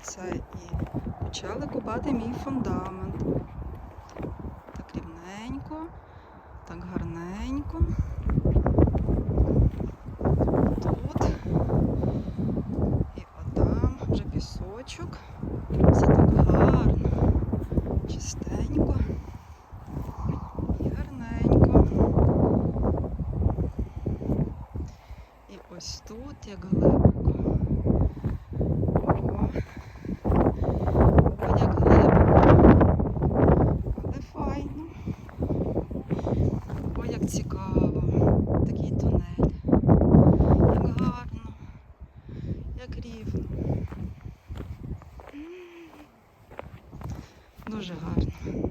оце і почали купати мій фундамент. Так рівненько, так гарненько. Тут. І отам вже пісочок. Все так гарно, чистенько і гарненько. І ось тут як глибоко. цікаво. Такий тунель. Як гарно, як рівно. Дуже гарно.